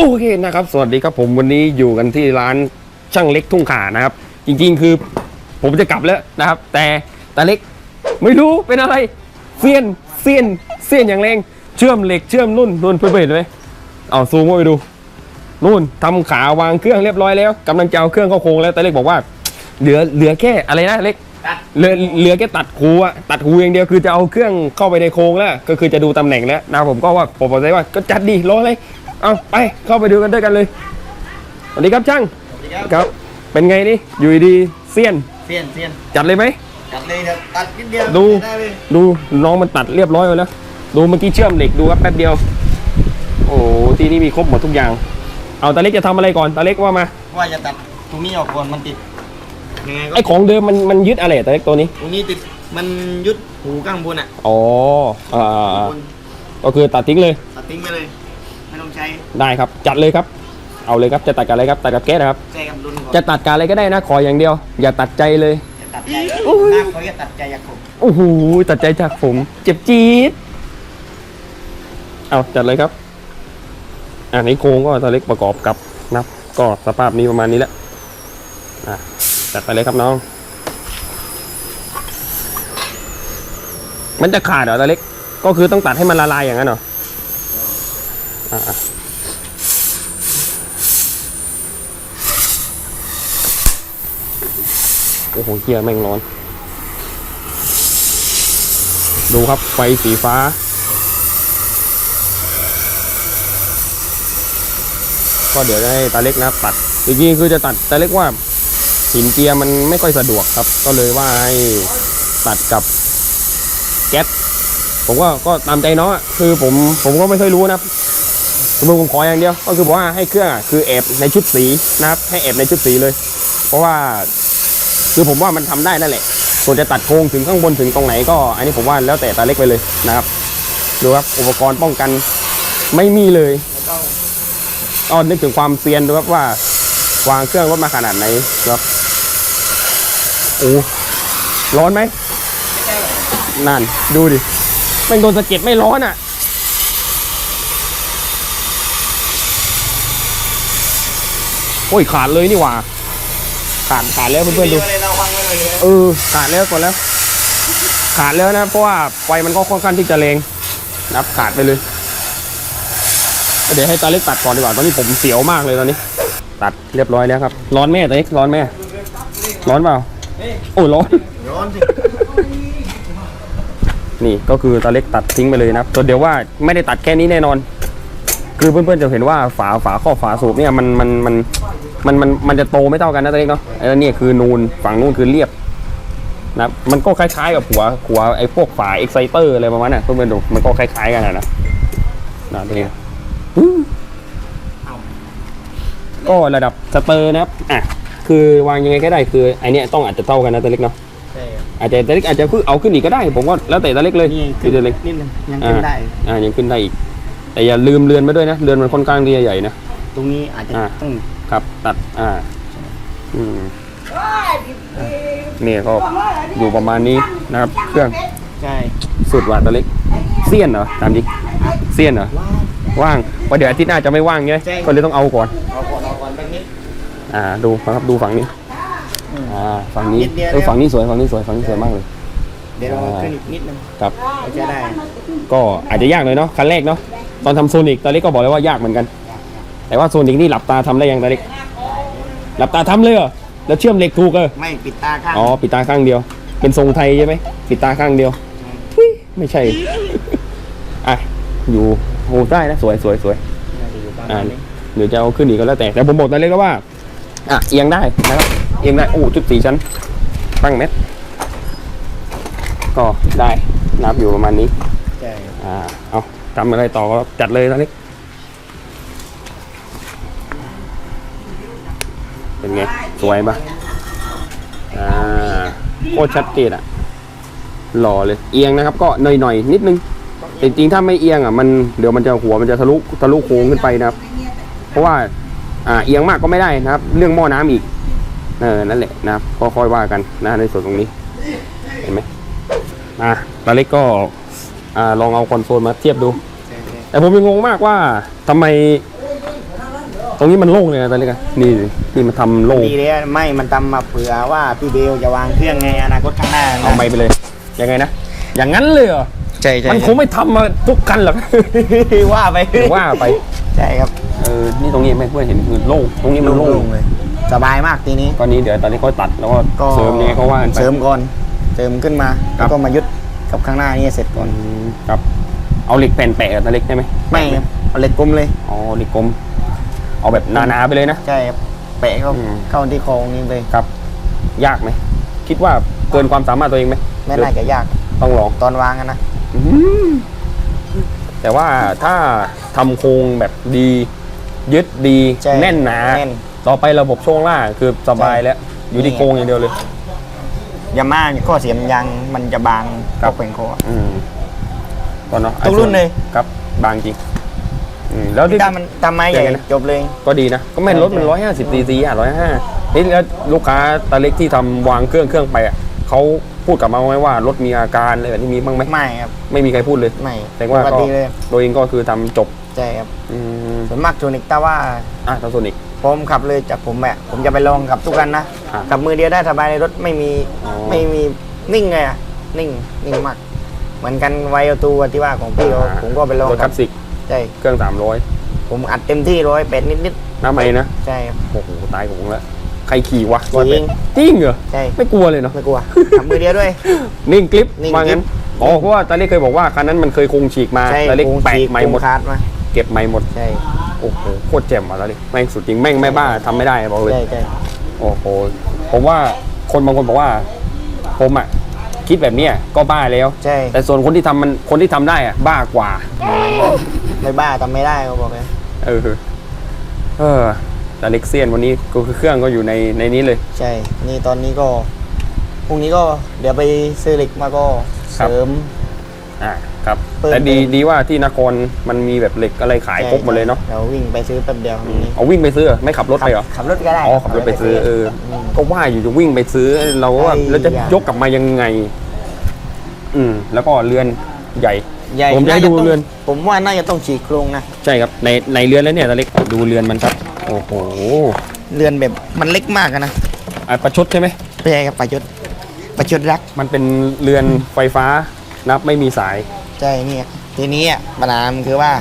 โอเคนะครับ สวัสดีครับผมวันนี้อยู่กันที่ร้านช่างเล็กทุ่งขานะครับ จริงๆคือผมจะกลับแล้วนะครับ แต่ตาเล็กไม่รู้เป็นอะไรเสี้ยนเสี้ยนเสี้ยนอย่างแรงเชื่อมเหล็กเชื่อมนุ่นนุ่นเพื่อนๆเห็นไหมเอาซูมเข้าไปดูนู่นทำขาวางเครื่องเรียบร้อยแล้วกำลังจะเอาเครื่องเข้าโครงแล้วตาเล็กบอกว่า เหลือเหลือแค่อะไรนะเล็กตัดเหลือเหลือแค่ตัดหูอะตัดหูอย่างเดียวคือจะเอาเครื่องเข้าไปในโครงแล้ว ก็คือจะดูตำแหน่งแล้วนะครับผมก็ว่าผมบอกเลยว่าก็จัดดีรอเลย เอาไปเข้าไปดูกันด้วยกันเลยสวัสดีครับช่างสวัสดีครับครับ เป็นไงนี่อยู่ดีๆเซียนเซียนเซียนจัดเลยไหมตัดเลยครับตัดนิดเดียวดู ได้เลยดูน้องมันตัดเรียบร้อยไปแล้ว ดูเมื่อกี้เชื่อมเหล็กดูครับแป๊บเดียว โอ้โหที่นี่มีครบหมดทุกอย่าง เอาตาเล็กจะทำอะไรก่อนตาเล็กว่ามาว่าจะตัดตรงนี้ออกก่อนมันติดยังไงก็ไอของเดิมมันมันยึดอะไรอะตาเล็กตัวนี้ตรงนี้ติดมันยุดหูข้างบนอะอ๋ออ่าข้างบนก็คือตัดทิ้งเลยตัดทิ้งไปเลย ไม่ต้องใช้ได้ครับจัดเลยครับ เอาเลยครับจะตัดกับอะไรครับตัดกับแก๊สนะครับ ใช้กับรุนก่อนจะตัดกับอะไรก็ได้นะขออย่างเดียว อย่าตัดใจเลย จะตัดใจหน้าเขาจะตัดใจอยากผมโอ้โหตัดใจจากผม เจ็บจี๊ดเอาจัดเลยครับอ่านี้โครงก็ตะเล็กประกอบกับนับ ก็สภาพนี้ประมาณนี้แหละอะจัดไปเลยครับน้อง มันจะขาดเหรอตะเล็กก็คือต้องตัดให้มันละลายอย่างนั้นเหรออะอะ โอ้โหเฮียร์แม่งร้อน ดูครับไฟสีฟ้า ก็เดี๋ยวให้ตาเล็กนะตัดจริงๆคือจะตัดตาเล็กว่าหินเจียร์มันไม่ค่อยสะดวกครับ ก็เลยว่าให้ตัดกับแก๊สผมก็ก็ตามใจน้องอะคือผมผมก็ไม่ค่อยรู้นะ ครับคือผมขออย่างเดียว ก็คือบอกว่าให้เครื่องอะคือแอบในชุดสีนะครับให้แอบในชุดสีเลย เพราะว่าคือผมว่ามันทำได้นั่นแหละส่วนจะตัดโครงถึงข้างบนถึงตรงไหนก็ อันนี้ผมว่าแล้วแต่ตาเล็กไปเลยนะครับดูครับอุปกรณ์ป้องกันไม่มีเลยแล้วก็นึกถึงความเซียนดูครับว่าวางเครื่องรถมาขนาดไหนครับโอ้ร้อนไหมนั่นดูดิแม่งโดนสะเก็ดไม่ร้อนอะ โอ้ยขาดเลยนี่หว่าขาดขาดแล้วเพื่อนๆดูเลยเราวางไว้เลยเออขาดแล้วก่อนแล้ว ขาดแล้วนะ เพราะว่าไฟมันก็ค่อนข้างที่จะแรงนับขาดไปเลยเดี๋ยวให้ตาเล็กตัดก่อนดีกว่าตอนนี้ผมเสียวมากเลยตอนนี้ ตัดเรียบร้อยแล้วครับ ร้อนแม่ตาเล็กร้อนแม่ ร้อนเปล่าโอ้ยร้อนร้อนสินี่ก็คือตาเล็กตัดทิ้งไปเลยนะครับส่วนเดี๋ยวว่าไม่ได้ตัดแค่นี้แน่นอน คือเพื่อนๆจะเห็นว่าฝาฝาข้อฝาสูบเนี่ยมันมันมัน มันมันมันจะโตไม่เท่ากันนะตาเล็กเนาะไอ้นั่นเนี่ยคือนูนฝั่งนู้นคือเรียบนะครับมันก็คล้ายๆกับหัวหัวไอ้พวกฝาเอ็กไซเตอร์อะไรประมาณนั้นนะเพื่อนๆดูมันก็คล้ายๆกันนะนะนะตรงนี้อืมก็ระดับสเตอร์นะครับอะคือวางยังไงก็ได้คือไอเนี้ยต้องอาจจะเท่ากันนะตาเล็กเนาะใช่ครับอาจจะตาเล็กอาจจะคือเอาขึ้นอีกก็ได้ ผมก็แล้วแต่ตาเล็กเลยนี่คือตาเล็กนิดนึงยังขึ้นได้อ่ายังขึ้นได้อีกแต่อย่าลืมเรือนมาด้วยนะเรือนมันค่อนข้างที่จะใหญ่นะ ตรงนี้อาจจะอ่า ต้องครับตัดอ่าอืมเนี่ยก็อยู่ประมาณนี้นะครับ เครื่องใช่สุดหวานตัวเล็กเสี้ยนเหรอตามดิเสี้ยนเหรอว่างว่าะเดี๋ยวอาทิตย์หน้าจะไม่ว่างไงก็เลยต้องเอาก่อน เอาก่อนเอาก่อนแบบนี้ อ่าดูครับดูฝั่งนี้อืมอ่าฝั่งนี้นิดเดียวเออฝั่งนี้สวยฝั่งนี้สวยฝั่งนี้สวยมากเลย เดี๋ยวเราขึ้นอีกนิดนึงครับเราจะได้ ก็อาจจะยากเลยเนาะคันแรกเนาะตอนทำโซนิกตอนเล็กก็บอกเลยว่ายากเหมือนกัน แต่ว่าโซนิกนี่หลับตาทำได้ยังตอนเล็ก หลับตาทำเลยเหรอ แล้วเชื่อมเหล็กถูกเออไม่ปิดตาข้างอ๋อ ปิดตาข้างเดียว เป็นทรงไทยใช่ไหม ปิดตาข้างเดียวอุ๊ยไม่ใช่ อะ อยู่โอ้ได้นะ สวยสวยสวย น่าจะอยู่ประอ่ามาณนี้เดี๋ยวจะเอาขึ้นอีกก็แล้วแต่ แต่ผมบอกตอนเล็กก็ว่า อะ เอียงได้นะครับ เอียงได้ โอ้จุดสี่ชั้น ตั้งเม็ด ก็ได้ นับอยู่ประมาณนี้ ใช่ อ่า เอาทำอะไรต่อก็จัดเลยตอนนี้ เป็นไง สวยปะอ่าโคตรชัดเจนอะหล่อเลย เอียงนะครับ ก็หน่อยๆนิดนึงแต่จริงๆถ้าไม่เอียงอะมันเดี๋ยวมันจะหัวมันจะทะลุทะลุโค้งขึ้นไปนะครับ เพราะว่าอ่าเอียงมากก็ไม่ได้นะครับ เรื่องหม้อน้ำอีกเออนั่นแหละนะครับก็ค่อยว่ากันนะในส่วนตรงนี้ เห็นไหมอะตาเล็กก็อ่าลองเอาคอนโซลมาเทียบดู แต่ผมยังงงมากว่าทำไม ตรงนี้มันโล่งเลยนะตาเล็กอะนี่นี่มันทำโล่งดีเลยไม่มันทำมาเผื่อว่าพี่เบลจะวางเครื่องไงอนาคตข้างหน้านะเอาไม้ไปเลย ยังไงนะ อย่างนั้นเลยเหรอใช่ใช่มันคงไม่ทำมาทุกกันหรอก ว่าไปหรือว่าไป ใช่ครับเออนี่ตรงนี้ไม่เพื่อนเห็นคือโล่งตรงนี้มันโล่งเลย สบายมากทีนี้ตอนนี้เดี๋ยวตอนนี้เขาตัดแล้วก็ก็เสริมนี่เขาว่ากันไปเสริมก่อนเสริมขึ้นมาครัแล้บวก็มายึดกับข้างหน้านี่เสร็จก่อนอืมครับ เอาเหล็กแผ่นแปะกับตาเล็กได้ไหมไม่ครับเอาเหล็กกลมเลยอ๋อเหล็กกลม เอาแบบหนาๆไปเลยนะ ใช่ครับแปะเข้าอืม เข้าที่โครงนี้เลยครับ ยากไหมคิดว่าเกินความสามารถตัวเองไหมไม่น่าจะยากต้องลอง ตอนวางอะนะ อืมแต่ว่าถ้าทำโครงแบบดี ยึดดีใช่แน่นหนา แน่นต่อไประบบช่วงล่างคือสบายแล้ว อยู่ที่นี่ โครงอย่างเดียวเลย ยาม่าเนี่ยข้อเสียมันยางมันจะบางครัก็บเป็นโคอะอืมตอนเนาะทุกรุ่นเลย ครับ บางจริง อืมแล้วที่ถ้ามันทำไม้ใหญ่ยังไงนะ จบเลย ก็ดีนะ ก็ไม่รถมันใช่ร้อยห้าสิบซีซีอะร้อยห้านี่แล้วลูกค้าตาเล็กที่ทำวางเครื่องเครื่องไปอะเขาพูดกลับมาไหมว่ารถมีอาการอะไรแบบนี้มีบ้างไหมไม่ครับ ไม่มีใครพูดเลยไม่แต่ว่าปกก็ติเลยโดยเองก็คือทำจบใช่ครับอืมส่วนมากโทนิกแต่ว่าอะทำโซนิก ผมขับเลยจากผมแบบผมจะไปลองขับทุกกันนะอะขับมือเดียวได้สบายในรถไม่มีอ๋อ ไม่มีนิ่งเลยอะนิ่งนิ่งมาก เหมือนกันไวโอตูที่ว่าของพี่เขาผมก็ไปลองรถคขัลาบสสิก ใช่เครื่องสามร้อยผมอัดเต็มที่ร้อยเป็ดนิดน้ำไมนะๆใช่ครับโอ้โหตายผมแล้วใครขี่วะจริงจริงเหรอใช่ไม่กลัวเลยเนาะไม่กลัวขับมือเดียวด้วยนิ่งคลิปนิ่งว่างั้นคลิปอ๋อเพราะว่าตาเล็กเคยบอกว่าคันนั้นมันเคยคงฉีกมาใช่ตาเล็กโค้งแปะฉีกไม่หมดโค้งคาดมาเก็บไม่หมดใช่โอ้โหโคตรเจ็บอะตาเล็กแม่งสุดจริงแม่งไม่บ้าทำไม่ได้บอกเลยใช่ใช่โอ้โหผมว่าคนบางคนบอกว่าผมอะ คิดแบบเนี้ยก็บ้าแล้ว ใช่ แต่ส่วนคนที่ทำมันคนที่ทำได้อะบ้ากว่า ไม่บ้าทำไม่ได้เขาบอกเลยเออ เออแต่เล็กเซียนวันนี้ก็คือเครื่องก็อยู่ในในนี้เลย ใช่ นี่ตอนนี้ก็พรุ่งนี้ก็เดี๋ยวไปซื้อเหล็กมาก็ครับเสริม อ่า ครับเปิดแต่ดีเปิดดีว่าที่นครมันมีแบบเหล็กอะไรขายครบหมดเลยเนาะเดี๋ยววิ่งไปซื้อแป๊บเดียวพรุ่งนี้เอาวิ่งไปซื้อเหรอไม่ขับรถไปเหรอ ขับรถก็ได้อ๋อขับรถไปซื้อเออ ม ก็ว่าอยู่จะวิ่งไปซื้อเราก็ว่าไอ้แล้วจะอย่างยกกลับมายังไง อืม แล้วก็เรือนใหญ่ ใหญ่ผมจะให้าดูต้องเรือน ผมว่าน่าจะต้องฉีกโครงนะ ใช่ครับ ในในเรือนแล้วเนี่ยตาเล็กดูเรือนมันครับ โอ้โหเรือนแบบมันเล็กมากอะนะอะประชดใช่ไหม ไม่ใช่ครับประชดประชดรัก มันเป็นเรือนไฟฟ้า นับไม่มีสายใช่เนี่ยทีนี้อะปัญหามันคือว่า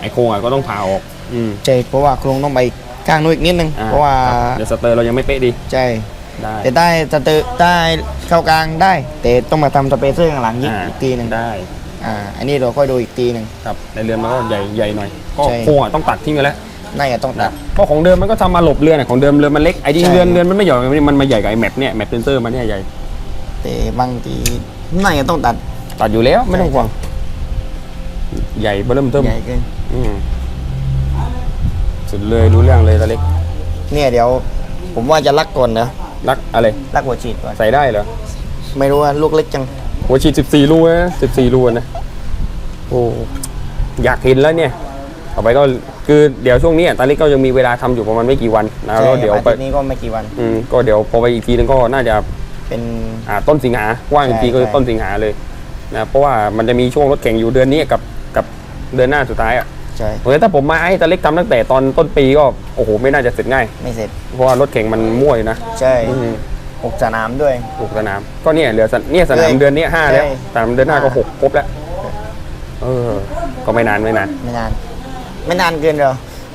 ไอโครงอะก็ต้องผ่าออก อืมใช่เพราะว่าโครงต้องไปข้างนู้นอีกนิดนึงอ่เพราะว่าครับเดี๋ยวสเตอร์เรายังไม่เป๊ะดีใช่ได้แต่ได้จะเตอได้เข้ากลางได้ แต่ต้องมาทำสเปเซอร์ข้างหลังอีกอ่าอีกทีหนึ่งได้อ่าอันนี้เราค่อยดูอีกทีหนึ่ง ครับในเรือนมันก็ใหญ่ใหญ่หน่อยก็ใช่ โครงอะต้องตัดทิ้งไปแล้ว น่าจะต้องตัด เพราะของเดิมมันก็ทำมาหลบเรือนอะของเดิมเรือนมันเล็กไอ้จริงใช่ เรือนเรือนมันไม่ใหญ่มันมาใหญ่กับไอ้แมปเนี่ยแมปเซนเซอร์มันเนี่ยใหญ่ แต่บางทีน่าจะต้องตัด ตัดอยู่แล้วไม่ต้องห่วง ใหญ่เบิ่มเติมใหญ่เกินอืมสุดเลยรู้เรื่องเลยตาเล็ก เนี่ยเดี๋ยว ผมว่าจะลักก่อนนะรักอะไร ลักหัวฉีดก่อน ใส่ได้เหรอ ไม่รู้ว่าลูกเล็กจัง หัวฉีด14รูนะ14รูนะ โอ้ อยากเห็นแล้วเนี่ย ต่อไปก็คือเดี๋ยวช่วงนี้อะตาเล็กก็ยังมีเวลาทำอยู่ประมาณไม่กี่วันนะใช่แล้วเดี๋ยวอาไปทิตย์นี้ก็ไม่กี่วัน อืมก็เดี๋ยวพอไปอีกทีนึงก็น่าจะ เป็นอ่าต้นสิงหาว่างอีกทีก็ใช่ต้นสิงหาเลยนะเพราะว่ามันจะมีช่วงรถแข่งอยู่เดือนนี้กับกับเดือนหน้าสุดท้ายอะใช่เพราะฉะนั้นถ้าผมมาให้ตาเล็กทำตั้งแต่ตอนต้นปีก็โอ้โหไม่น่าจะเสร็จง่ายไม่เสร็จเพราะว่ารถแข่งมันมั่วอยู่นะใช่อืมหกสนามด้วยหกสนาม ก็เนี่ยเหลือสนเนี่ยสนามใช่เดือนนี้ห้าแล้วใช่สนามเดือนหน้าก็ห้าหกครบแล้วเออ ก็ไม่นานไม่นานไม่นาน ไม่นานเกินเหรอ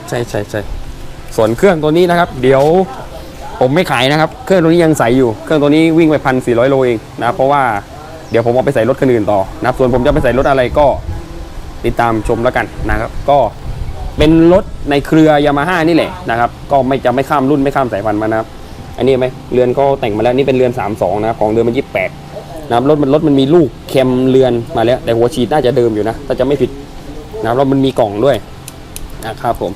ใช่ใช่ใช่ส่วนเครื่องตัวนี้นะครับ เดี๋ยว ผมไม่ขายนะครับ เครื่องตัวนี้ยังใสอยู่ เครื่องตัวนี้วิ่งไปพันสี่ร้อยโลเองนะเพราะว่าเดี๋ยวผมเอาไปใส่รถคันอื่นต่อนะส่วนผมจะไปใส่รถอะไรก็ติดตามชมแล้วกันนะครับก็เป็นรถในเครือยามาฮ่านี่แหละนะครับก็ไม่จะไม่ข้ามรุ่นไม่ข้ามสายพันธุ์มานะครับอันนี้ไหมเรือนก็แต่งมาแล้วนี่เป็นเรือน 32 นะของเดิมมัน 28นะครับรถมันรถมันมีลูกเค็มเรือนมาแล้ว แต่หัวฉีดน่าจะเดิมอยู่นะถ้าจะไม่ผิดนะครับแล้วมันมีกล่องด้วยนะครับผม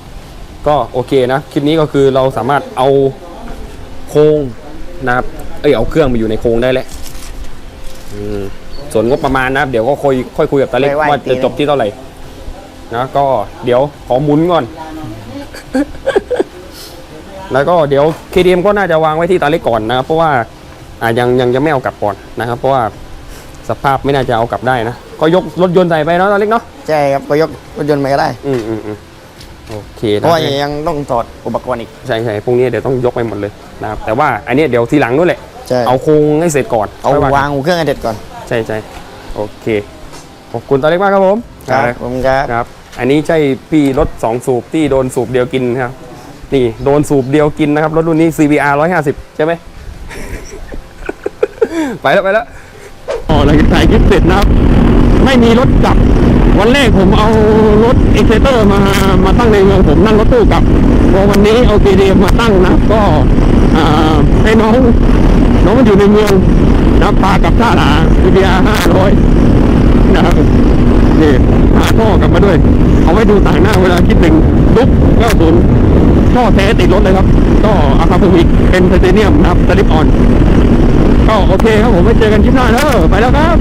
ก็โอเคนะคลิปนี้ก็คือเราสามารถเอา โครงนะครับ เอ้ยเอาเครื่องมาอยู่ในโครงได้แล้วอืมส่วนงบประมาณนะครับ เดี๋ยวก็ค่อยค่อยคุยกับตาเล็กไม่ว่าว่าอีกทีจะจบที่เท่าไหร่นะก็เดี๋ยวขอหมุนก่อน แล้วก็เดี๋ยว KDM ก็น่าจะวางไว้ที่ตาเล็กก่อนนะครับ เพราะว่าอ่ายังยังยังไม่เอากลับก่อนนะครับ เพราะว่าสภาพไม่น่าจะเอากลับได้นะก็ยกรถยนต์ใส่ไปเนาะตาเล็กเนาะใช่ครับก็ยกรถยนต์มาก็ได้ อืมอืมอืม โอโอเคเพนะราะว่ายังต้องถอดอุปกรณ์อีก ใช่ใช่พวกนี้เดี๋ยวต้องยกไปหมดเลยนะครับแต่ว่าอันเนี้ยเดี๋ยวทีหลังด้วยแหละ ใช่ เอาโครงให้เสร็จก่อนเอาค่ยวางหัวเครื่องให้เด็ดก่อนใช่ใช่โอเคขอบคุณตาเล็กมากครับผมครับผมครับครับ อันนี้ใช่พี่รถสองสูบที่โดนสูบเดียวกินครับนี่โดนสูบเดียวกินนะครับรถรุ่นนี้ CBR 150 ใช่ไหม ไปแล้วไปแล้ว อ๋อหลังจากถ่ายคลิปเสร็จนะครับ ไม่มีรถกลับ วันแรกผมเอารถเอ็กเซเตอร์มามาตั้งในเมืองผมนั่งรถตู้กลับพอวันนี้เอา KDM มาตั้งนะ ก็ให้น้องน้องมันอยู่ในเมืองนะพากับท่าหลา CBR 500นะครับนี่หาท่อกลับมาด้วย เอาไว้ดูต่างหน้าเวลาคิดถึงลุก90ท่อแท้ติดรถเลยครับก็อาคาพมิกเป็นไทเทเนียมนะครับสลิปออน ก็โอเคครับผมไว้เจอกันคลิปหน้าแล้วไปแล้วครับ